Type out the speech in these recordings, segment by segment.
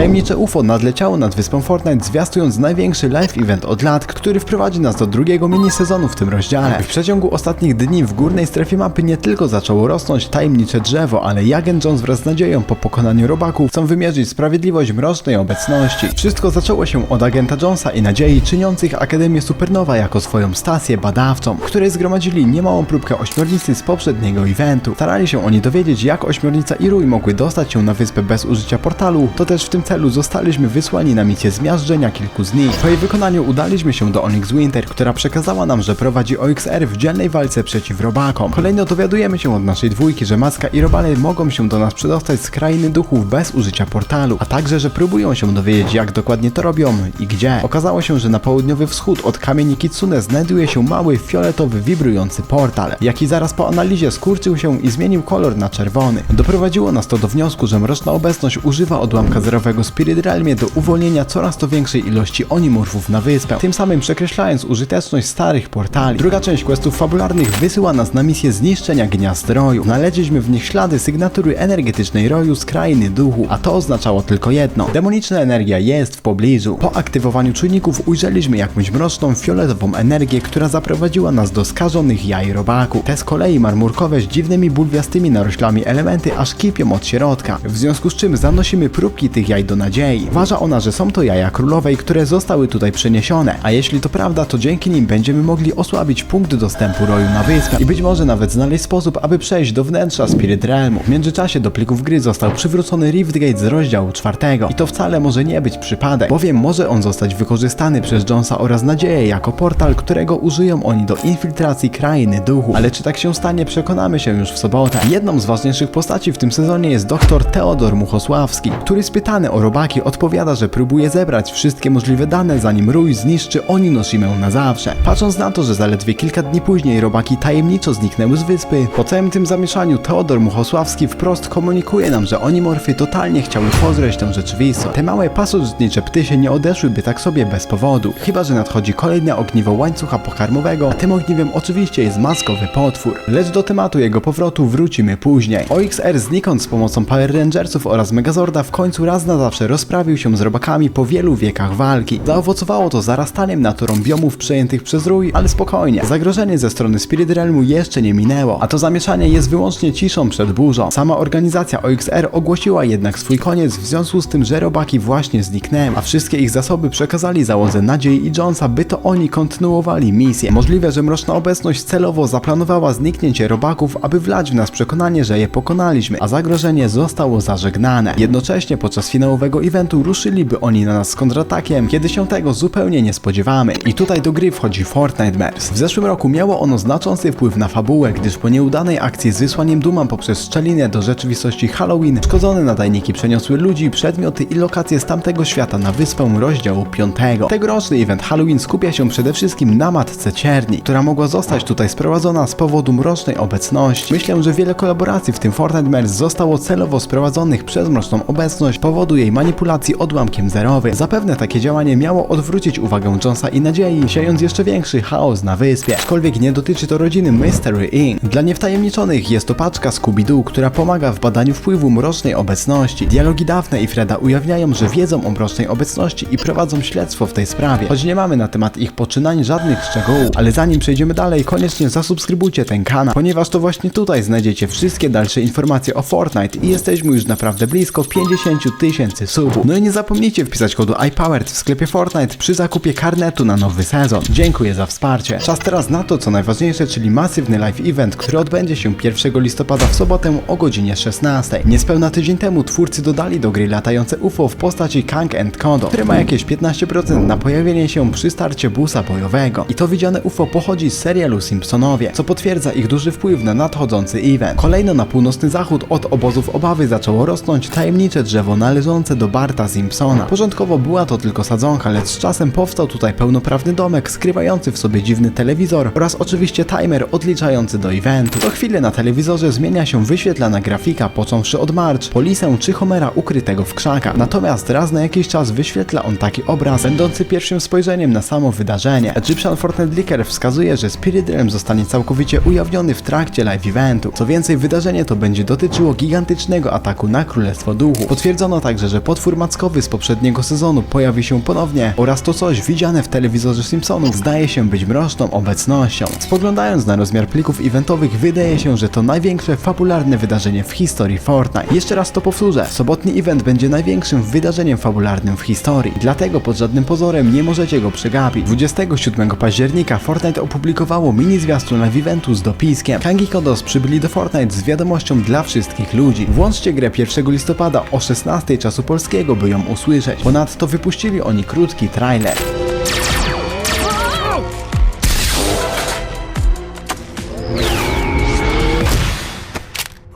Tajemnicze UFO nadleciało nad wyspą Fortnite, zwiastując największy live event od lat, który wprowadzi nas do drugiego minisezonu w tym rozdziale. W przeciągu ostatnich dni w górnej strefie mapy nie tylko zaczęło rosnąć tajemnicze drzewo, ale Jagen Jones wraz z nadzieją po pokonaniu robaków chcą wymierzyć sprawiedliwość mrocznej obecności. Wszystko zaczęło się od agenta Jonesa i nadziei czyniących Akademię Supernowa jako swoją stację badawczą, w której zgromadzili niemałą próbkę ośmiornicy z poprzedniego eventu. Starali się oni dowiedzieć, jak ośmiornica i rój mogły dostać się na wyspę bez użycia portalu, to też w tym celu zostaliśmy wysłani na misję zmiażdżenia kilku z nich. Po jej wykonaniu udaliśmy się do Onyx Winter, która przekazała nam, że prowadzi OXR w dzielnej walce przeciw robakom. Kolejno dowiadujemy się od naszej dwójki, że Maska i Robale mogą się do nas przedostać z krainy duchów bez użycia portalu, a także, że próbują się dowiedzieć, jak dokładnie to robią i gdzie. Okazało się, że na południowy wschód od kamieni Kitsune znajduje się mały, fioletowy, wibrujący portal, jaki zaraz po analizie skurczył się i zmienił kolor na czerwony. Doprowadziło nas to do wniosku, że mroczna obecność używa odłamka zerowego Spirit Realmie do uwolnienia coraz to większej ilości onimorfów na wyspę, tym samym przekreślając użyteczność starych portali. Druga część questów fabularnych wysyła nas na misję zniszczenia gniazd roju. Znaleźliśmy w nich ślady sygnatury energetycznej roju z krainy duchu, a to oznaczało tylko jedno. Demoniczna energia jest w pobliżu. Po aktywowaniu czujników ujrzeliśmy jakąś mroczną, fioletową energię, która zaprowadziła nas do skażonych jaj robaku. Te z kolei marmurkowe z dziwnymi bulwiastymi naroślami elementy aż kipią od środka, w związku z czym zanosimy próbki tych jaj do nadziei. Uważa ona, że są to jaja królowej, które zostały tutaj przeniesione, a jeśli to prawda, to dzięki nim będziemy mogli osłabić punkt dostępu roju na wyspę i być może nawet znaleźć sposób, aby przejść do wnętrza Spirit Realmu. W międzyczasie do plików gry został przywrócony Riftgate z rozdziału czwartego i to wcale może nie być przypadek, bowiem może on zostać wykorzystany przez Jonesa oraz Nadzieję jako portal, którego użyją oni do infiltracji krainy duchu. Ale czy tak się stanie, przekonamy się już w sobotę. Jedną z ważniejszych postaci w tym sezonie jest dr Teodor Muchosławski, który spytany o robaki odpowiada, że próbuje zebrać wszystkie możliwe dane, zanim Rój zniszczy Oninoshimę na zawsze. Patrząc na to, że zaledwie kilka dni później robaki tajemniczo zniknęły z wyspy, po całym tym zamieszaniu Teodor Muchosławski wprost komunikuje nam, że Onimorfy totalnie chciały pozrzeć tę rzeczywistość. Te małe pasożytnicze ptysie nie odeszłyby tak sobie bez powodu, chyba że nadchodzi kolejne ogniwo łańcucha pokarmowego, a tym ogniwem oczywiście jest maskowy potwór. Lecz do tematu jego powrotu wrócimy później. OXR znikąd z pomocą Power Rangersów oraz Megazorda w końcu raz na zawsze rozprawił się z robakami po wielu wiekach walki. Zaowocowało to zarastaniem naturą biomów przejętych przez rój, ale spokojnie. Zagrożenie ze strony Spirit Realmu jeszcze nie minęło, a to zamieszanie jest wyłącznie ciszą przed burzą. Sama organizacja OXR ogłosiła jednak swój koniec w związku z tym, że robaki właśnie zniknęły, a wszystkie ich zasoby przekazali załodze Nadziei i Jonesa, by to oni kontynuowali misję. Możliwe, że mroczna obecność celowo zaplanowała zniknięcie robaków, aby wlać w nas przekonanie, że je pokonaliśmy, a zagrożenie zostało zażegnane. Jednocześnie podczas finałowego eventu ruszyliby oni na nas z kontratakiem, kiedy się tego zupełnie nie spodziewamy. I tutaj do gry wchodzi Fortnite Maps. W zeszłym roku miało ono znaczący wpływ na fabułę, gdyż po nieudanej akcji z wysłaniem Duma poprzez szczelinę do rzeczywistości Halloween, szkodzone nadajniki przeniosły ludzi, przedmioty i lokacje z tamtego świata na wyspę rozdziału 5. Tegoroczny event Halloween skupia się przede wszystkim na matce cierni, która mogła zostać tutaj sprowadzona z powodu mrocznej obecności. Myślę, że wiele kolaboracji, w tym Fortnite Maps, zostało celowo sprowadzonych przez mroczną obecność powodu jej manipulacji odłamkiem zerowym. Zapewne takie działanie miało odwrócić uwagę Jonesa i nadziei, siejąc jeszcze większy chaos na wyspie. Aczkolwiek nie dotyczy to rodziny Mystery Inc. Dla niewtajemniczonych jest to paczka Scooby-Doo, która pomaga w badaniu wpływu mrocznej obecności. Dialogi Daphne i Freda ujawniają, że wiedzą o mrocznej obecności i prowadzą śledztwo w tej sprawie. Choć nie mamy na temat ich poczynań żadnych szczegółów, ale zanim przejdziemy dalej, koniecznie zasubskrybujcie ten kanał, ponieważ to właśnie tutaj znajdziecie wszystkie dalsze informacje o Fortnite i jesteśmy już naprawdę blisko 50 tysięcy subów. No i nie zapomnijcie wpisać kodu iPowered w sklepie Fortnite przy zakupie karnetu na nowy sezon. Dziękuję za wsparcie. Czas teraz na to, co najważniejsze, czyli masywny live event, który odbędzie się 1 listopada w sobotę o godzinie 16. Niespełna tydzień temu twórcy dodali do gry latające UFO w postaci Kang and Kodo, które ma jakieś 15% na pojawienie się przy starcie busa bojowego. I to widziane UFO pochodzi z serialu Simpsonowie, co potwierdza ich duży wpływ na nadchodzący event. Kolejno na północny zachód od obozów obawy zaczęło rosnąć tajemnicze drzewo należące do Barta Simpsona. Początkowo była to tylko sadzonka, lecz z czasem powstał tutaj pełnoprawny domek skrywający w sobie dziwny telewizor oraz oczywiście timer odliczający do eventu. Co chwilę na telewizorze zmienia się wyświetlana grafika, począwszy od March, Polisę czy Homera ukrytego w krzakach. Natomiast raz na jakiś czas wyświetla on taki obraz, będący pierwszym spojrzeniem na samo wydarzenie. Egyptian Fortnite Leaker wskazuje, że Spirit Realm zostanie całkowicie ujawniony w trakcie live eventu. Co więcej, wydarzenie to będzie dotyczyło gigantycznego ataku na Królestwo Duchu. Potwierdzono także, że potwór mackowy z poprzedniego sezonu pojawi się ponownie oraz to coś widziane w telewizorze Simpsonów zdaje się być mroczną obecnością. Spoglądając na rozmiar plików eventowych wydaje się, że to największe fabularne wydarzenie w historii Fortnite. Jeszcze raz to powtórzę, sobotni event będzie największym wydarzeniem fabularnym w historii, dlatego pod żadnym pozorem nie możecie go przegapić. 27 października Fortnite opublikowało mini zwiastun live eventu z dopiskiem. Kangi Kodos przybyli do Fortnite z wiadomością dla wszystkich ludzi. Włączcie grę 1 listopada o 16 czasu polskiego, by ją usłyszeć. Ponadto wypuścili oni krótki trailer.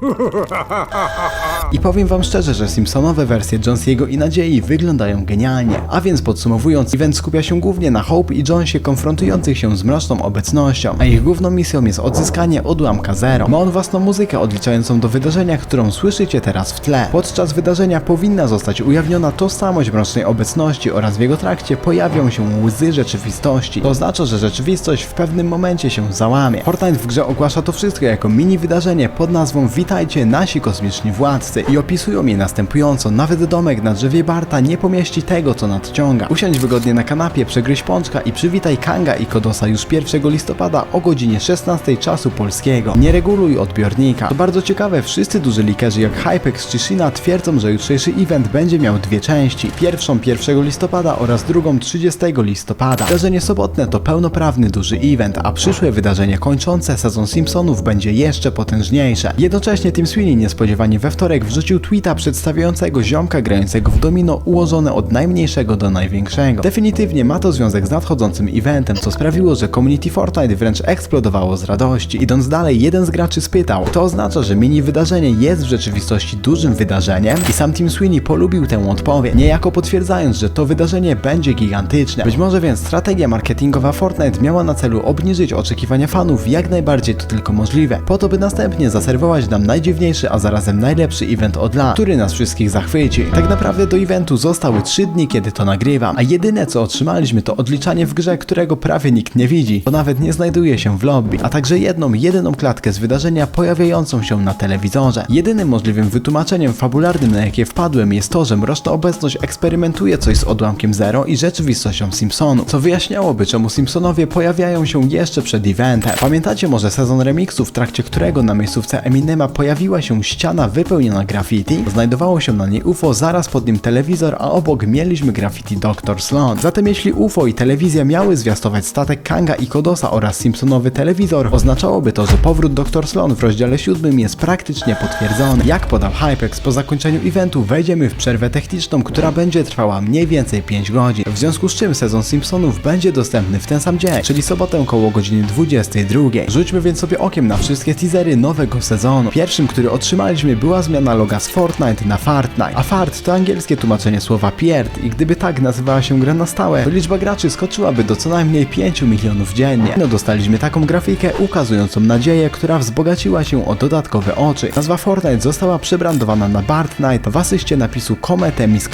I powiem wam szczerze, że Simpsonowe wersje Jonesiego i Nadziei wyglądają genialnie. A więc podsumowując, event skupia się głównie na Hope i Jonesie konfrontujących się z mroczną obecnością, a ich główną misją jest odzyskanie odłamka Zero. Ma on własną muzykę odliczającą do wydarzenia, którą słyszycie teraz w tle. Podczas wydarzenia powinna zostać ujawniona tożsamość mrocznej obecności oraz w jego trakcie pojawią się łzy rzeczywistości. To oznacza, że rzeczywistość w pewnym momencie się załamie. Fortnite w grze ogłasza to wszystko jako mini wydarzenie pod nazwą Witajcie nasi kosmiczni władcy i opisują je następująco. Nawet domek na drzewie Barta nie pomieści tego, co nadciąga. Usiądź wygodnie na kanapie, przegryź pączka i przywitaj Kanga i Kodosa już 1 listopada o godzinie 16 czasu polskiego. Nie reguluj odbiornika. To bardzo ciekawe, wszyscy duży likerzy jak Hypex czy Shina twierdzą, że jutrzejszy event będzie miał dwie części. Pierwszą 1 listopada oraz drugą 30 listopada. Wydarzenie sobotne to pełnoprawny duży event, a przyszłe wydarzenie kończące sezon Simpsonów będzie jeszcze potężniejsze. Jednocześnie Tim Sweeney niespodziewanie we wtorek wrzucił tweeta przedstawiającego ziomka grającego w domino ułożone od najmniejszego do największego. Definitywnie ma to związek z nadchodzącym eventem, co sprawiło, że community Fortnite wręcz eksplodowało z radości. Idąc dalej, jeden z graczy spytał, to oznacza, że mini wydarzenie jest w rzeczywistości dużym wydarzeniem i sam Tim Sweeney polubił tę odpowiedź, niejako potwierdzając, że to wydarzenie będzie gigantyczne. Być może więc strategia marketingowa Fortnite miała na celu obniżyć oczekiwania fanów jak najbardziej to tylko możliwe, po to by następnie zaserwować nam najdziwniejszy, a zarazem najlepszy event od lat, który nas wszystkich zachwyci. Tak naprawdę do eventu zostały 3 dni, kiedy to nagrywam, a jedyne co otrzymaliśmy to odliczanie w grze, którego prawie nikt nie widzi, bo nawet nie znajduje się w lobby, a także jedną, jedyną klatkę z wydarzenia pojawiającą się na telewizorze. Jedynym możliwym wytłumaczeniem fabularnym, na jakie wpadłem, jest to, że mroczna obecność eksperymentuje coś z odłamkiem Zero i rzeczywistością Simpsonu, co wyjaśniałoby, czemu Simpsonowie pojawiają się jeszcze przed eventem. Pamiętacie może sezon remixu, w trakcie którego na miejscówce Eminema pojawiła się ściana wypełniona graffiti? Znajdowało się na niej UFO, zaraz pod nim telewizor, a obok mieliśmy graffiti Dr. Sloan. Zatem jeśli UFO i telewizja miały zwiastować statek Kanga i Kodosa oraz Simpsonowy telewizor, oznaczałoby to, że powrót Dr. Sloan w rozdziale 7 jest praktycznie potwierdzony. Jak podał Hypex, po zakończeniu eventu wejdziemy w przerwę techniczną, która będzie trwała mniej więcej 5 godzin, w związku z czym sezon Simpsonów będzie dostępny w ten sam dzień, czyli sobotę koło godziny 22. Rzućmy więc sobie okiem na wszystkie teasery nowego sezonu. Pierwszym, który otrzymaliśmy była zmiana loga z Fortnite na Fartnite, a Fart to angielskie tłumaczenie słowa pierd i gdyby tak nazywała się gra na stałe, to liczba graczy skoczyłaby do co najmniej 5 milionów dziennie. No dostaliśmy taką grafikę ukazującą nadzieję, która wzbogaciła się o dodatkowe oczy. Nazwa Fortnite została przebrandowana na Bartnite w asyście napisu Comete Mis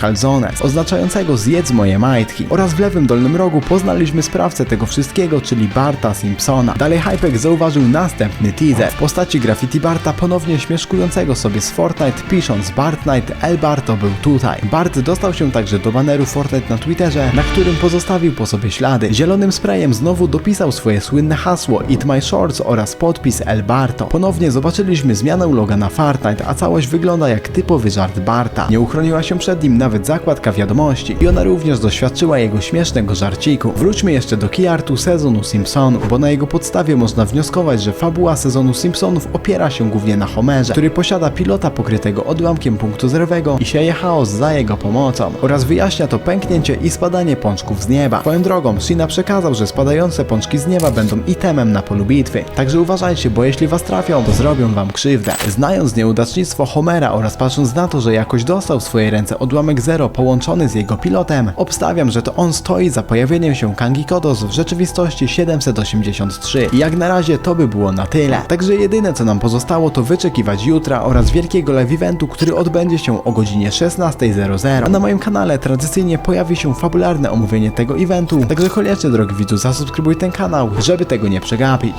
oznaczającego zjedz moje majtki oraz w lewym dolnym rogu poznaliśmy sprawcę tego wszystkiego, czyli Barta Simpsona. Dalej Hypex zauważył następny teaser w postaci graffiti Barta ponownie śmieszkującego sobie z Fortnite pisząc Bartnite El Barto był tutaj. Bart dostał się także do baneru Fortnite na Twitterze, na którym pozostawił po sobie ślady. Zielonym sprayem znowu dopisał swoje słynne hasło Eat My Shorts oraz podpis El Barto. Ponownie zobaczyliśmy zmianę loga na Fortnite, a całość wygląda jak typowy żart Barta. Nie uchroniła się przed nim nawet zakładka wiadomości i ona również doświadczyła jego śmiesznego żarciku. Wróćmy jeszcze do keyartu sezonu Simpsonów, bo na jego podstawie można wnioskować, że fabuła sezonu Simpsonów opiera się głównie na Homerze, który posiada pilota pokrytego odłamkiem punktu zerowego i sieje chaos za jego pomocą oraz wyjaśnia to pęknięcie i spadanie pączków z nieba. Swoją drogą, Shina przekazał, że spadające pączki z nieba będą itemem na polu bitwy, także uważajcie, bo jeśli was trafią, to zrobią wam krzywdę. Znając nieudacznictwo Homera oraz patrząc na to, że jakoś dostał w swoje ręce odłamek Zero połączony z jego pilotem, obstawiam, że to on stoi za pojawieniem się Kangi Kodos w rzeczywistości 783 i jak na razie to by było na tyle. Także jedyne co nam pozostało to wyczekiwać jutra oraz wielkiego live eventu, który odbędzie się o godzinie 16.00. A na moim kanale tradycyjnie pojawi się fabularne omówienie tego eventu, także koniecznie drogi widzu zasubskrybuj ten kanał, żeby tego nie przegapić.